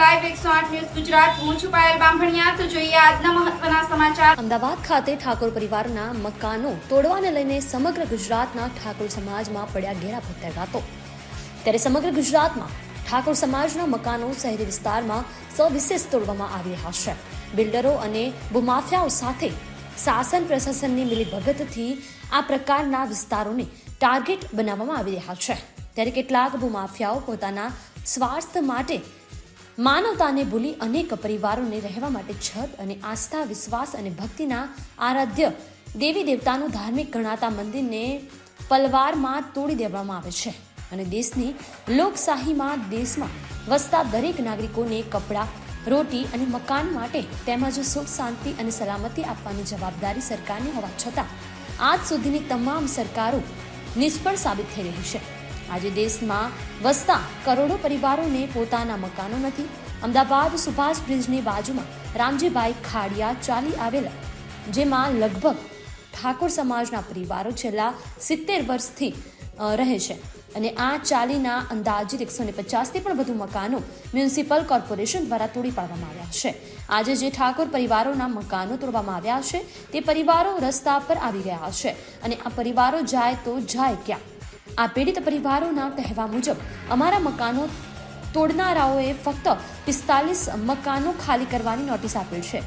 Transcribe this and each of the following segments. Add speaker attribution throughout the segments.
Speaker 1: Live એકસો આઠ news Gujarat. હું છું પાયલ બામભણિયા. તો જોઈએ આજના મહત્વના સમાચાર.
Speaker 2: અમદાવાદ ખાતે ઠાકોર પરિવારના મકાનો તોડવાને લઈને સમગ્ર ગુજરાતના ઠાકોર સમાજમાં પડ્યા ઘેરા પ્રત્યાઘાતો ત્યારે સમગ્ર ગુજરાતમાં ઠાકોર સમાજના મકાનો શહેરી વિસ્તારમાં સવિશેષ તોડવામાં આવી રહ્યા છે. બિલ્ડરો અને ભૂમાફિયાઓ સાથે શાસન પ્રશાસનની મિલીભગતથી આ પ્રકારના વિસ્તારોને ટાર્ગેટ બનાવવામાં આવી રહ્યા છે. ત્યારે કેટલાક ભૂમાફિયાઓ પોતાના સ્વાર્થ માટે માનવતાને ભૂલી અનેક પરિવારોને રહેવા માટે છત અને આસ્થા, વિશ્વાસ અને ભક્તિના આરાધ્ય દેવી દેવતાનું ધાર્મિક ગણાતા મંદિરને પલવારમાં તોડી દેવામાં આવે છે અને દેશની લોકશાહીમાં દેશમાં વસતા દરેક નાગરિકોને કપડાં, રોટી અને મકાન માટે તેમજ સુખ, શાંતિ અને સલામતી આપવાની જવાબદારી સરકારની હોવા છતાં આજ સુધીની તમામ સરકારો નિષ્ફળ સાબિત થઈ રહી છે. આજે દેશમાં વસતા કરોડો પરિવારોને પોતાના મકાનો નથી. અમદાવાદ સુભાષ બ્રિજની બાજુમાં રામજીભાઈ ખાડિયા ચાલી આવેલા, જેમાં લગભગ ઠાકોર સમાજના પરિવારો છેલ્લા સિત્તેર વર્ષથી રહે છે. અને આ ચાલીના અંદાજિત એકસો ને પચાસથી પણ વધુ મકાનો મ્યુનિસિપલ કોર્પોરેશન દ્વારા તોડી પાડવામાં આવ્યા છે. આજે જે ઠાકોર પરિવારોના મકાનો તોડવામાં આવ્યા છે, તે પરિવારો રસ્તા પર આવી ગયા છે. અને આ પરિવારો જાય તો જાય ક્યાં? આ પીડિત પરિવારોના કહેવા મુજબ, અમારા મકાનો તોડનારાઓએ ફક્ત પિસ્તાલીસ મકાનો ખાલી કરવાની નોટિસ આપેલ છે.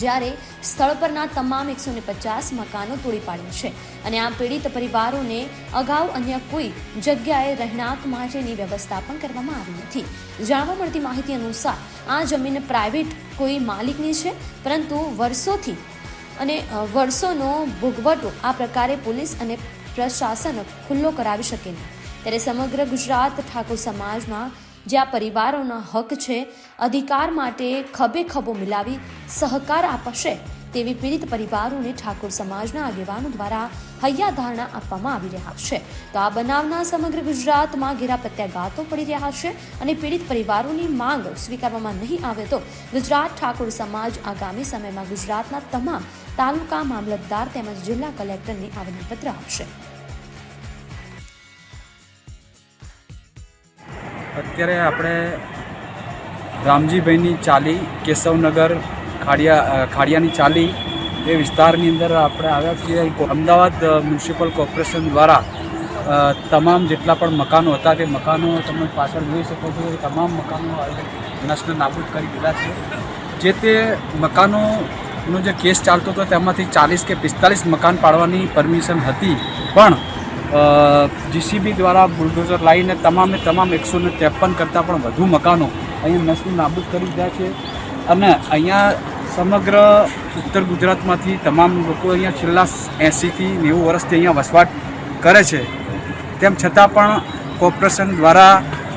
Speaker 2: જ્યારે સ્થળ પરના તમામ એકસો પચાસ મકાનો તોડી પાડ્યા છે અને આ પીડિત પરિવારોને અગાઉ અન્ય કોઈ જગ્યાએ રહેણાંક માટેની વ્યવસ્થા પણ કરવામાં આવી નથી. જાણવા મળતી માહિતી અનુસાર, આ જમીન પ્રાઇવેટ કોઈ માલિકની છે, પરંતુ વર્ષોથી અને વર્ષોનો ભોગવટો આ પ્રકારે પોલીસ અને પ્રશાસન ખુલ્લો કરાવી શકે નહીં ત્યારે સમગ્ર ગુજરાત ઠાકોર સમાજમાં જ્યાં પરિવારોના હક છે, અધિકાર માટે ખભે ખભો મિલાવી સહકાર આપશે તેવી પીડિત પરિવારોને ઠાકોર સમાજના આગેવાનો દ્વારા હૈયા ધારણા આપવામાં આવી રહ્યા છે. તો આ બનાવના સમગ્ર ગુજરાતમાં ઘેરા પ્રત્યાઘાતો પડી રહ્યા છે અને પીડિત પરિવારોની માંગ સ્વીકારવામાં નહીં આવે તો ગુજરાત ઠાકોર સમાજ આગામી સમયમાં ગુજરાતના તમામ તાલુકા મામલતદાર તેમજ જિલ્લા કલેક્ટરને આવેદનપત્ર આપશે.
Speaker 3: અત્યારે આપણે રામજીભાઈની ચાલી, કેશવનગર, ખાડિયા ખાડિયાની ચાલી એ વિસ્તારની અંદર આપણે આવ્યા છીએ. અમદાવાદ મ્યુનિસિપલ કોર્પોરેશન દ્વારા તમામ જેટલા પણ મકાનો હતા તે મકાનો તમે પાછળ જોઈ શકો છો. તમામ મકાનો નષ્ટ નાબૂદ કરી દીધા છે. જે તે મકાનોનો જે કેસ ચાલતો હતો તેમાંથી ચાલીસ કે પિસ્તાલીસ મકાન પાડવાની પરમિશન હતી. પણ જીસીબી દ્વારા બુલડોઝર લાવીને તમામે તમામ એકસો ને ત્રેપન કરતાં પણ વધુ મકાનો અહીંયા નસ્લ નાબૂદ કરી દીધા છે. અને અહીંયા સમગ્ર ઉત્તર ગુજરાતમાંથી તમામ લોકો અહીંયા છેલ્લા એંસીથી નેવું વર્ષથી અહીંયા વસવાટ કરે છે. તેમ છતાં પણ કોર્પોરેશન દ્વારા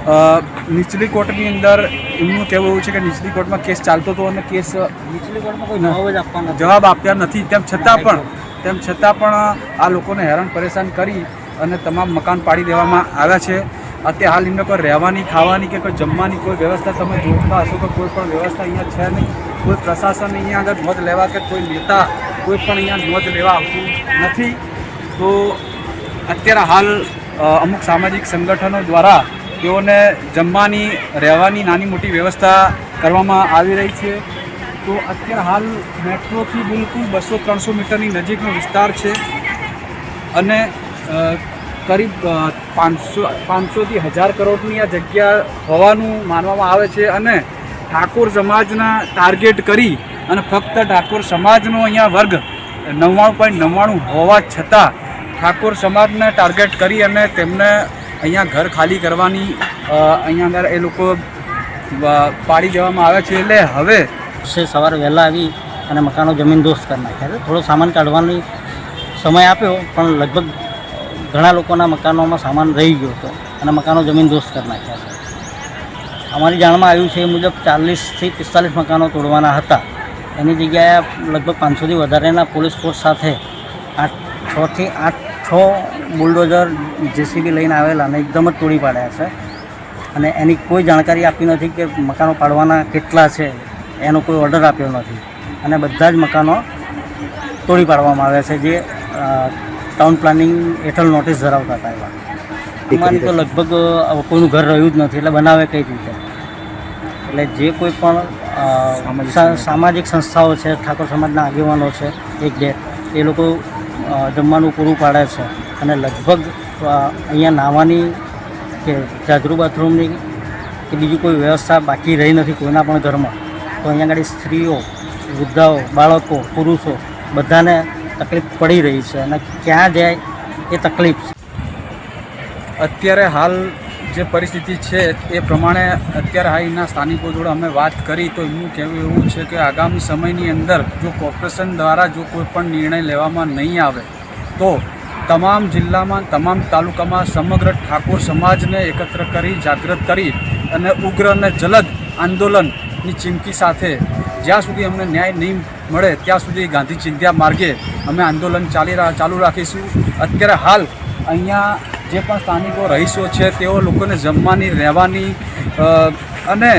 Speaker 3: નીચલી કોર્ટની અંદર એમનું કહેવું એવું છે કે નીચલી કોર્ટમાં કેસ ચાલતો હતો અને કેસ નીચલી કોર્ટમાં કોઈ જવાબ જ આપવાનો જવાબ આપ્યા નથી. તેમ છતાં પણ તેમ છતાં પણ આ લોકોને હેરાન પરેશાન કરી અને તમામ મકાન પાડી દેવામાં આવ્યા છે. અત્યારે હાલ એમને કોઈ રહેવાની ખાવાની કે કોઈ જમવાની કોઈ વ્યવસ્થા તમે જોતા હશો કે કોઈ પણ વ્યવસ્થા અહીંયા છે નહીં. કોઈ પ્રશાસન અહીંયા આગળ નોંધ લેવા કે કોઈ નેતા કોઈ પણ અહીંયા નોંધ લેવા આવતું નથી. તો અત્યારે હાલ અમુક સામાજિક સંગઠનો દ્વારા તેઓને જમવાની, રહેવાની નાની મોટી વ્યવસ્થા કરવામાં આવી રહી છે. તો અત્યારે હાલ મેટ્રોથી બિલકુલ બસો ત્રણસો મીટરની નજીકનો વિસ્તાર છે અને કરીબ પાંચસો, પાંચસોથી હજાર કરોડની આ જગ્યા હોવાનું માનવામાં આવે છે અને ઠાકોર સમાજના ટાર્ગેટ કરી અને ફક્ત ઠાકોર સમાજનો અહીંયા વર્ગ નવ્વાણું પોઈન્ટ નવ્વાણું હોવા છતાં ઠાકોર સમાજને ટાર્ગેટ કરી અને તેમને અહીંયા ઘર ખાલી કરવાની અહીંયા અંદર એ લોકો પાડી દેવામાં આવે છે. એટલે હવે
Speaker 4: છે, સવારે વહેલા આવી અને મકાનો જમીન દોસ્ત કરી નાખ્યા થોડો સામાન કાઢવાની સમય આપ્યો, પણ લગભગ ઘણા લોકોના મકાનોમાં સામાન રહી ગયો હતો અને મકાનો જમીન દોસ્ત કરી નાખ્યા છે. અમારી જાણમાં આવ્યું છે એ મુજબ ચાલીસથી પિસ્તાલીસ મકાનો તોડવાના હતા. એની જગ્યાએ લગભગ પાંચસોથી વધારેના પોલીસ ફોર્સ સાથે આઠ છથી આઠ છ બુલડોઝર જેસીબી લઈને આવેલા અને એકદમ જ તોડી પાડ્યા છે. અને એની કોઈ જાણકારી આપી નથી કે મકાનો પાડવાના કેટલા છે. એનો કોઈ ઓર્ડર આપ્યો નથી. અને બધા જ મકાનો તોડી પાડવામાં આવ્યા છે જે ટાઉન પ્લાનિંગ હેઠળ નોટિસ ધરાવતા હતા એવા. અમારી તો લગભગ કોઈનું ઘર રહ્યું જ નથી. એટલે બનાવે કઈ રીતે? એટલે જે કોઈ પણ
Speaker 3: સામાજિક
Speaker 4: સંસ્થાઓ છે ઠાકોર સમાજના આગેવાનો છે એક બે એ લોકો જમવાનું પૂરું પાડે છે. અને લગભગ અહીંયા નાહવાની કે જાજરૂ બાથરૂમની કે બીજી કોઈ વ્યવસ્થા બાકી રહી નથી કોઈના પણ ઘરમાં. તો અહીંયા આગળ સ્ત્રીઓ, વૃદ્ધાઓ, બાળકો, પુરુષો બધાને તકલીફ પડી રહી છે. અને ક્યાં જાય એ તકલીફ છે.
Speaker 3: અત્યારે હાલ જે પરિસ્થિતિ છે એ પ્રમાણે અત્યારે હાલના સ્થાનિકો જોડે અમે વાત કરી તો એમનું કહેવું એવું છે કે આગામી સમયની અંદર જો કોર્પોરેશન દ્વારા જો કોઈ પણ નિર્ણય લેવામાં નહીં આવે, તો તમામ જિલ્લામાં, તમામ તાલુકામાં સમગ્ર ઠાકોર સમાજને એકત્ર કરી, જાગૃત કરી અને ઉગ્ર અને જલદ આંદોલનની ચીમકી સાથે જ્યાં સુધી અમને ન્યાય નહીં મળે, ત્યાં સુધી ગાંધી ચિંધ્યા માર્ગે અમે આંદોલન ચાલી ચાલુ રાખીશું. અત્યારે હાલ અહીંયા જે પણ સ્થાનિકો રહીશો છે તેઓ લોકોને જમવાની રહેવાની અને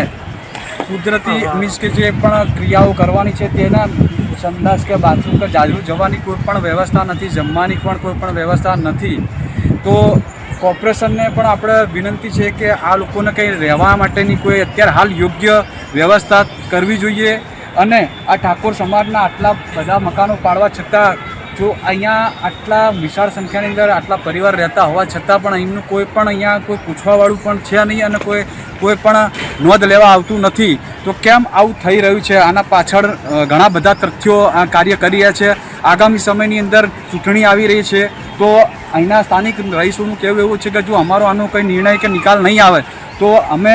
Speaker 3: કુદરતી મીન્સ કે જે પણ ક્રિયાઓ કરવાની છે તેના સંદાસ કે બાથરૂમ કે જાજરૂ જવાની કોઈ પણ વ્યવસ્થા નથી જમવાની પણ કોઈ પણ વ્યવસ્થા નથી. તો કોર્પોરેશનને પણ આપણે વિનંતી છે કે આ લોકોને કંઈ રહેવા માટેની કોઈ અત્યારે હાલ યોગ્ય વ્યવસ્થા કરવી જોઈએ અને આ ઠાકોર સમાજના આટલા બધા મકાનો પાડવા છતાં જો અહીંયા આટલા વિશાળ સંખ્યાની અંદર આટલા પરિવાર રહેતા હોવા છતાં પણ અહીંનું કોઈ પણ અહીંયા કોઈ પૂછવાવાળું પણ છે નહીં અને કોઈ કોઈ પણ નોંધ લેવા આવતું નથી. તો કેમ આવું થઈ રહ્યું છે? આના પાછળ ઘણા બધા તથ્યો આ કાર્ય કરી રહ્યા છે. આગામી સમયની અંદર ચૂંટણી આવી રહી છે. તો અહીંના સ્થાનિક રહીશોનું કહેવું એવું છે કે જો અમારો આનો કંઈ નિર્ણય કે નિકાલ નહીં આવે, તો અમે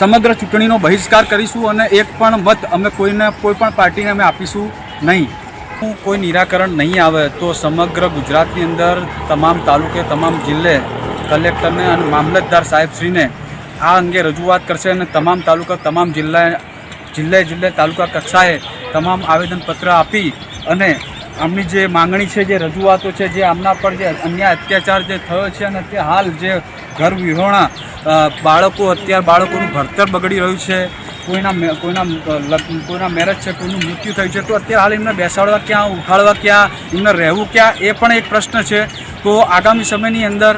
Speaker 3: સમગ્ર ચૂંટણીનો બહિષ્કાર કરીશું અને એક પણ મત અમે કોઈને, કોઈ પણ પાર્ટીને અમે આપીશું નહીં. કોઈ નિરાકરણ નહીં આવે તો સમગ્ર ગુજરાતની અંદર તમામ તાલુકે, તમામ જિલ્લે કલેક્ટરને અને મામલતદાર સાહેબશ્રીને આ અંગે રજૂઆત કરશે અને તમામ તાલુકા, તમામ જિલ્લા, જિલ્લે જિલ્લે તાલુકા કક્ષાએ તમામ આવેદનપત્ર આપી અને આમની જે માંગણી છે, જે રજૂઆતો છે, જે આમના પર જે અન્યાય અત્યાચાર જે થયો છે અને તે હાલ જે ઘર વિહોણા બાળકો, અત્યારે બાળકોનું ભણતર બગડી રહ્યું છે કોઈના મે- કોઈના કોઈના મેરેજ છે કોઈનું મૃત્યુ થયું છે તો અત્યારે હાલ એમને બેસાડવા ક્યાં ઉઠાડવા ક્યાં એમને રહેવું ક્યાં એ પણ એક પ્રશ્ન છે. તો આગામી સમયની અંદર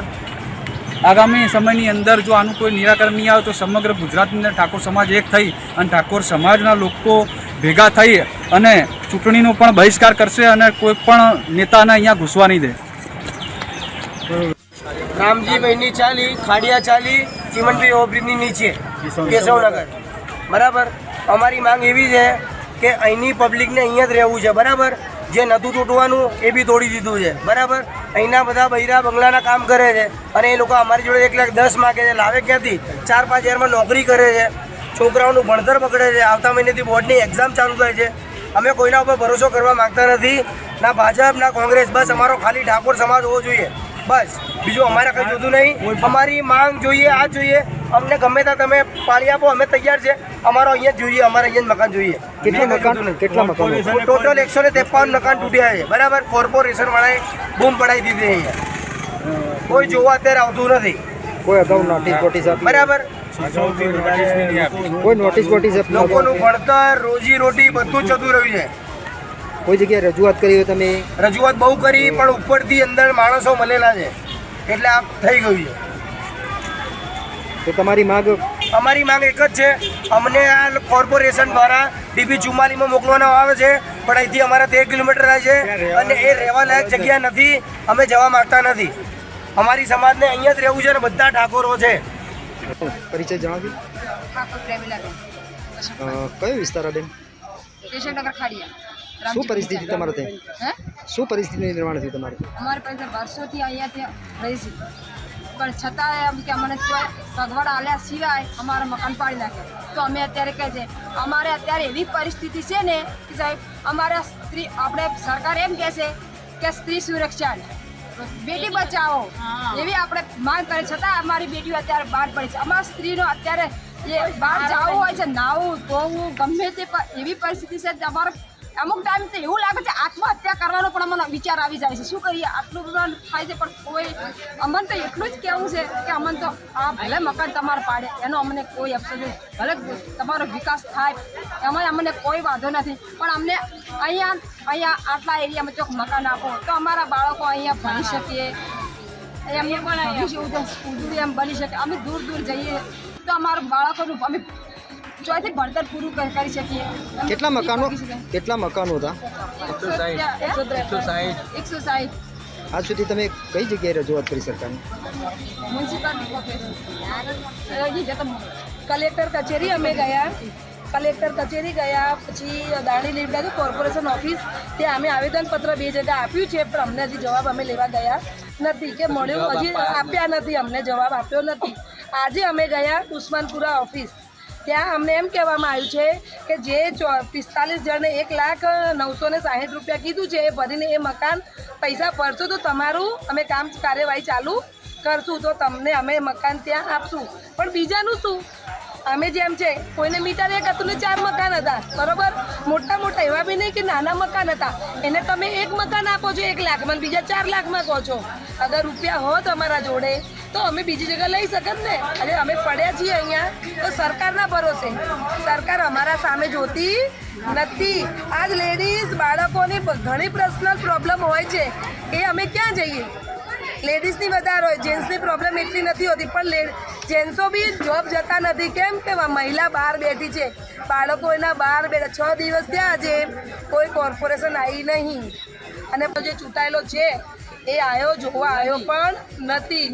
Speaker 3: આગામી સમયની અંદર જો આનું કોઈ નિરાકરણ નહીં આવે તો સમગ્ર ગુજરાતની અંદર ઠાકોર સમાજ એક થઈ અને ઠાકોર સમાજના લોકો ભેગા થઈ અને ચૂંટણીનો પણ બહિષ્કાર કરશે અને કોઈ પણ નેતાને અહીંયા ઘૂસવા નહીં દે.
Speaker 5: રામજી ભાઈની ચાલી ખાડિયા ચાલી ચીમનભાઈ ઓબ્રિજની નીચે કેશવનગર. બરાબર? અમારી માંગ એવી છે કે અહીંની પબ્લિકને અહીંયા જ રહેવું છે, બરાબર? જે નતું તૂટવાનું એ બી તોડી દીધું છે, બરાબર? અહીંના બધા બૈરા બંગલાના કામ કરે છે અને એ લોકો અમારી જોડે એક લાખ દસ માગે છે, લાવે ક્યાંથી? ચાર પાંચ હજારમાં નોકરી કરે છે, છોકરાઓનું ભણતર પકડે છે, આવતા મહિનેથી બોર્ડની એક્ઝામ ચાલુ થાય છે. અમે કોઈના ઉપર ભરોસો કરવા માગતા નથી. ના ભાજપ, ના કોંગ્રેસ, બસ અમારો ખાલી ઠાકોર સમાજ હોવો જોઈએ. બસ. બીજું અમારે કંઈ જોતું નહીં. અમારી માંગ જોઈએ આ જોઈએ. અમને ગમે ત્યાં તમે પાણી આપો અમે તૈયાર છે. અમારો અહીંયા જ જોઈએ અમારે અહીંયા જ મકાન જોઈએ. કેટલા મકાન? કેટલા મકાન? ટોટલ એકસો ને ત્રેપન મકાન તૂટ્યા છે. બરાબર? કોર્પોરેશન વાળાએ બૂમ પડાવી દીધી અહીંયા. કોઈ જોવા અત્યારે આવતું નથી.
Speaker 6: કોઈ અગાઉ નોટિસ નોટિસ
Speaker 5: બરાબર?
Speaker 6: કોઈ નોટિસ નોટિસ
Speaker 5: લોકોનું ભણતર રોજી રોટી બધું જ જતું રહ્યું છે.
Speaker 6: કોઈ જગ્યાએ રજૂઆત કરી હોય તમે?
Speaker 5: રજૂઆત બહુ કરી પણ ઉપરથી અંદર માણસો મળેલા છે. એટલે આ થઈ ગયું છે.
Speaker 6: તો તમારી માંગ?
Speaker 5: અમારી માંગ એક જ છે. અમને આ કોર્પોરેશન દ્વારા ડીપી ચુમ્માલીમાં મોકલવાનો આવે છે પણ અહીંથી અમારા તેર કિલોમીટર થાય છે અને એ રહેવાલાયક જગ્યા નથી. અમે જવા માંગતા નથી. અમારી સમાજને અહીંયા જ રહેવું છે અને બધા ઠાકોરો છે.
Speaker 6: પરિચય જણાવી
Speaker 7: ઠાકોર પ્રેમીલાબેન
Speaker 6: અ, કયો વિસ્તાર બેન?
Speaker 7: કેશવનગર ખાડિયા.
Speaker 6: શું પરિસ્થિતિ તમારે ત્યાં? શું પરિસ્થિતિ નિર્માણ થયું તમારે?
Speaker 7: અમારી પાસે વર્ષોથી અહીંયાથી રહીશું. પણ છતાં એમ કે અમને સગવડ આલ્યા સિવાય અમારા મકાન પાડી નાખે. તો અમે અત્યારે કહે છે અમારે અત્યારે એવી પરિસ્થિતિ છે ને કે સાહેબ અમારા સ્ત્રી આપણે સરકાર એમ કહે છે કે સ્ત્રી સુરક્ષા બેટી બચાવો. એવી આપણે માંગ કરે. છતાં અમારી બેટીઓ અત્યારે બહાર પડી છે. અમારા સ્ત્રીનો અત્યારે એ બહાર જવું હોય છે નાવું ધોવું ગમે તે એવી પરિસ્થિતિ છે અમારે અમુક ટાઈમ તો એવું લાગે છે આત્મહત્યા કરવાનો પણ અમને વિચાર આવી જાય છે. શું કરીએ? આટલું બધું થાય છે પણ કોઈ અમને તો એટલું જ કહેવું છે કે અમને તો આ ભલે મકાન તમારે પાડે એનો અમને કોઈ નથી ભલે તમારો વિકાસ થાય એમાં અમને કોઈ વાંધો નથી. પણ અમને અહીંયા અહીંયા આટલા એરિયામાં ચોક મકાન આપો તો અમારા બાળકો અહીંયા ભણી શકીએ. એમને ભવિષ્ય અહીંયા ઉજળું એમ બની શકે. અમે દૂર દૂર જઈએ. તો અમારા બાળકોનું અમે
Speaker 1: ચોથી ભણતર પૂરું કર- શકીએ.
Speaker 6: કેટલા મકાનો કેટલા મકાનો હતા?
Speaker 1: એકસો ત્રેપન. એકસો સાઠ
Speaker 6: આજ સુધી તમે કઈ જગ્યાએ રજૂઆત કરી સરકારને?
Speaker 1: જતા કલેક્ટર કચેરી અમે ગયા. કલેક્ટર કચેરી ગયા પછી દાણી લીમડા કોર્પોરેશન ઓફિસ. ત્યાં અમે આવેદનપત્ર બે જગ્યા આપ્યું છે પણ અમને હજી જવાબ અમે લેવા ગયા નથી. કે મળ્યો હજી આપ્યા નથી અમને જવાબ આપ્યો નથી. આજે અમે ગયા ઉસ્માનપુરા ઓફિસ. ત્યાં અમને એમ કહેવામાં આવ્યું છે કે જે ચો- પિસ્તાલીસ જણને એક લાખ નવસો ને સાહીઠ રૂપિયા કીધું છે, એ ભરીને એ મકાન પૈસા ભરશો તો તમારું અમે કામ કાર્યવાહી ચાલુ કરશું, તો તમને અમે મકાન ત્યાં આપશું. પણ બીજાનું શું? અમે જેમ છે, કોઈને મીટર એક હતું ને ચાર મકાન હતા. બરોબર? મોટા મોટા એવા બી નહીં કે નાના મકાન હતા. એને તમે એક મકાન આપો છો, એક લાખમાં બીજા ચાર લાખમાં કહો છો. અગર રૂપિયા હોત અમારા જોડે, તો અમે બીજી જગ્યા લઈ શકત ને? અને અમે પડ્યા છીએ અહીંયા, તો સરકારના ભરોસે. સરકાર અમારા સામે જોતી નથી. આજ લેડીઝ બાળકોની ઘણી પર્સનલ પ્રોબ્લેમ હોય છે એ અમે ક્યાં જઈએ? લેડીઝની વધારે હોય જેન્ટ્સની પ્રોબ્લેમ એટલી નથી હોતી, પણ જેન્ટ્સો બી જોબ જતા નથી. કેમ કે મહિલા બહાર બેઠી છે. બાળકો એના બહાર બેઠા. છ દિવસ થયા છે કોઈ કોર્પોરેશન આવી નહીં. અને જે ચૂંટાયેલો છે, એ આવ્યો જોવા આવ્યો પણ નથી.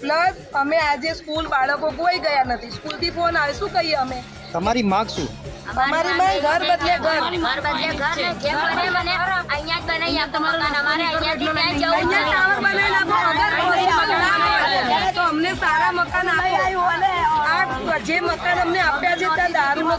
Speaker 1: પ્લસ અમે આજે સ્કૂલ બાળકો કોઈ ગયા નથી. સ્કૂલથી ફોન આવે શું કહીએ અમે?
Speaker 6: તમારી માગ શું?
Speaker 1: અમારી માં ઘર બદલે ઘર.
Speaker 8: ઘર બદલે ઘર. ને જેમ બને મને અહીંયા જ બનાવી આપો મકાન અમારે અહીંયા અહીંયાથી ત્યાં જવું
Speaker 1: અહીંયા ટાવર બનાવીને આપો અગર કોઈ મકાન તો અમને સારા મકાન આપો. આ જે મકાન અમને આપ્યા છે ત્યાં દારૂનો